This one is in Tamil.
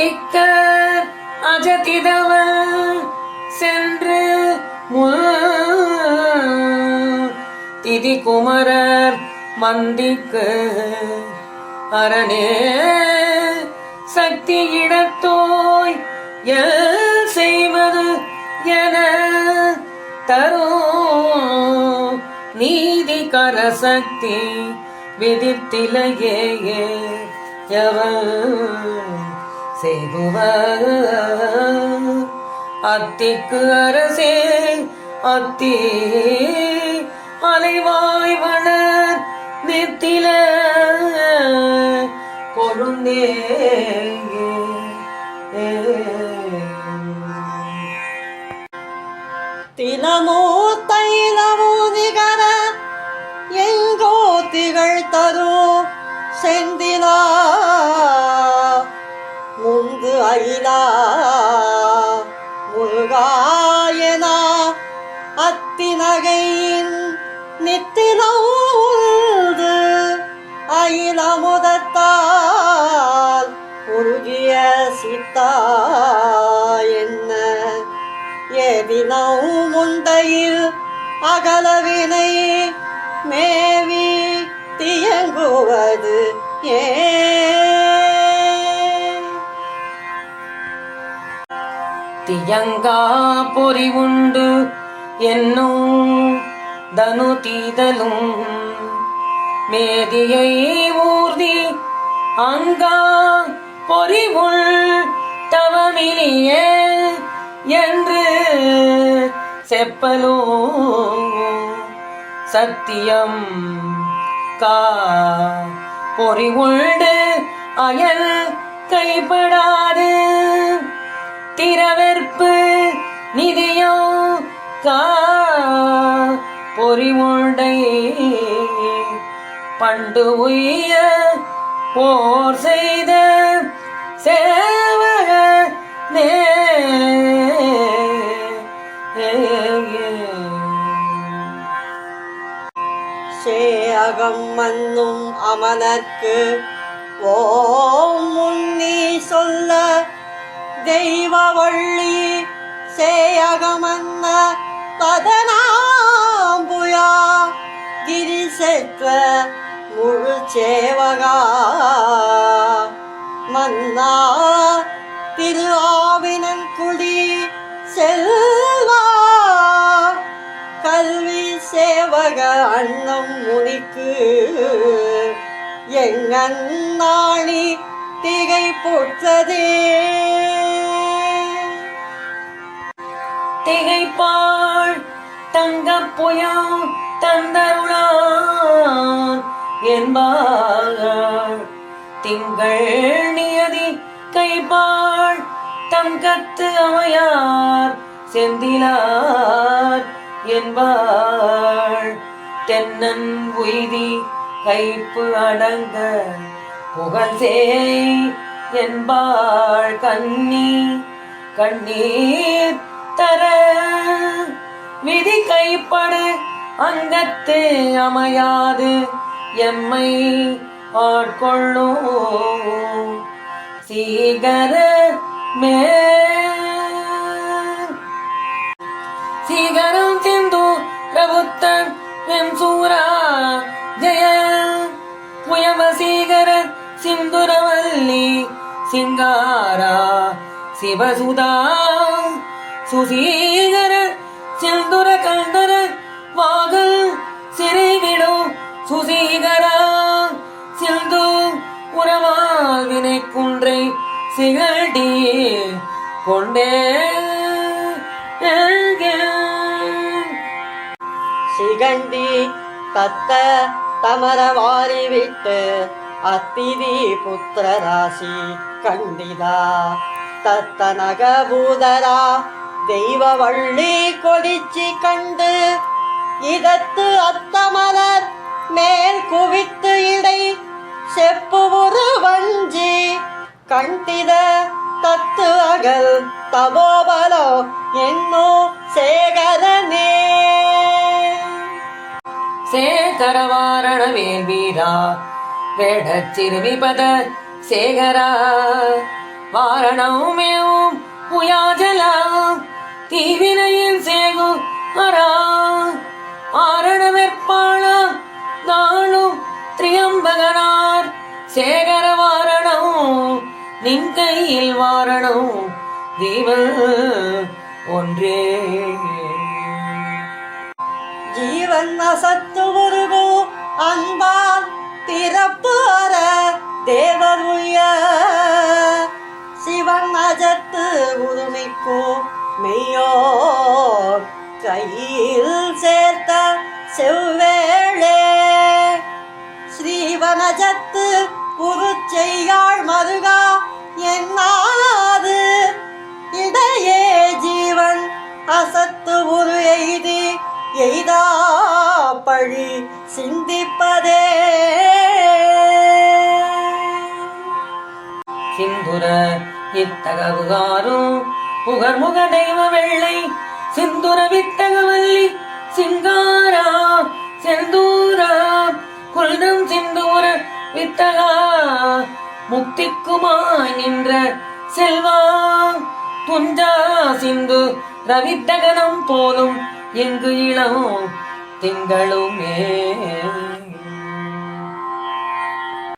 திக்க அஜதிதவ சென்று திதி குமரர் மந்திக்கு அரணே. சக்தி இடத்தோய் செய்வது என தரும் நீதி கரசக்தி விதித்திலையே எவன் செய்குவர் அத்திக்கு அரசே அத்தி அலைவாய் வளர் நித்தில. கொழுந்தே தினமோ தைலமோ நிகர எங்கோ திகழ் தரு செந்திலா முந்து முருகாயனா அத்தினகையின் நித்திலவுது அயில முதத்தால் உருகிய சித்தா என்ன? எதினம் முந்தையில் அகலவினை மேவி தியங்குவது ஏ தியங்கா பொறி உண்டு என்னும் தனு தீதலும் மேதியை ஊர்தி அங்கா பொறிவுள் தவமினிய என்று செப்பலோ சத்தியம் கா பொறி உண்டு அயல் கைப்படாது. நிதியம் கா பண்டு உய போர் செய்த சேவக நே சேயகம் மன்னும் அமலர்க்கு ஓம் முன்னி சொல்ல தெய்வ வள்ளி சேயகமன்ன பதனாம்புயா. கிரி செற்ற முழு சேவகா. மன்னா திருவாவினன் குடி செல்வா. கல்வி சேவக அண்ணம் முனிக்கு. எங்கண்ணாணி திகை போற்றதே. தங்கப் புயம் தந்தருளான் என்பாள் திங்கள் நியதி கைப்பாள் தங்கத்து அமையார் செந்திலார் என்பாள். தென்னன் உய்தி கைப்பு அடங்க புகழ் சேய் என்பாள். கண்ணி கண்ணீர் தர விதி கைப்படு. அங்கத்து அமையாது. எம்மை ஆட்கொள்ளும். சீகர மே சீகரம் சிந்து பிரபுத்தன் வெம் சூரா ஜெய புயவ சீகர சிந்துரவல்லி. சிங்காரா சிவசுதா. சுசீகர செந்துர கந்தர வாகல் சிறைவிடும் சுசீகரா. சிந்து உறவால் வினை குன்றை சிகழ்டி கொண்டே சிகண்டி தத்த தமர வாரி விட்டு அத்திதி புத்திர ராசி கண்டிதா. தத்த நகபூதரா தெய்வ வள்ளி கொதிச்சி கண்டு இதத்து அத்தமலர் மேல் குவித்து இடை செப்பு ஒரு வஞ்சி கண்டித தத்து அகல் தபோபலோ என்னோ சேகரனே. சேகரவாரண வேல்வீரா வீரா சிறுமிபத சேகரா வாரணமேவும் புயாஜலா தீவினையின் சேகும் அரா ஆரண வெற்பாள நாளும் திரியம்பகனார். சேகர வாரணம் நின் கையில் வாரணம் தீவன் ஒன்றே. ஜீவன் அசத்து உருகு அன்பால் திறப்பு அற தேவர் உய்ய. சிவன் அஜத்து உரிமைக்கோ மெய்யோர் கையில் சேர்த்த செவ்வேளே. ஸ்ரீவனஜத்து உருச்செய்யாள் மருகா என்னாது? இடையே ஜீவன் அசத்து உரு எய்தி எய்தா பழி சிந்திப்பதே. சிந்துர இத்தகவுகாரும் புகர்முக தெய்வ வெள்ளை சிந்துர வித்தகவல்லி சிங்காரா செந்தூரா குல்தம் சிந்தூர வித்தகா முக்திக்குமாய் நின்ற செல்வா துஞ்சா சிந்து ரவித்தகனம் போலும் எங்கு இளம் திங்களுமே.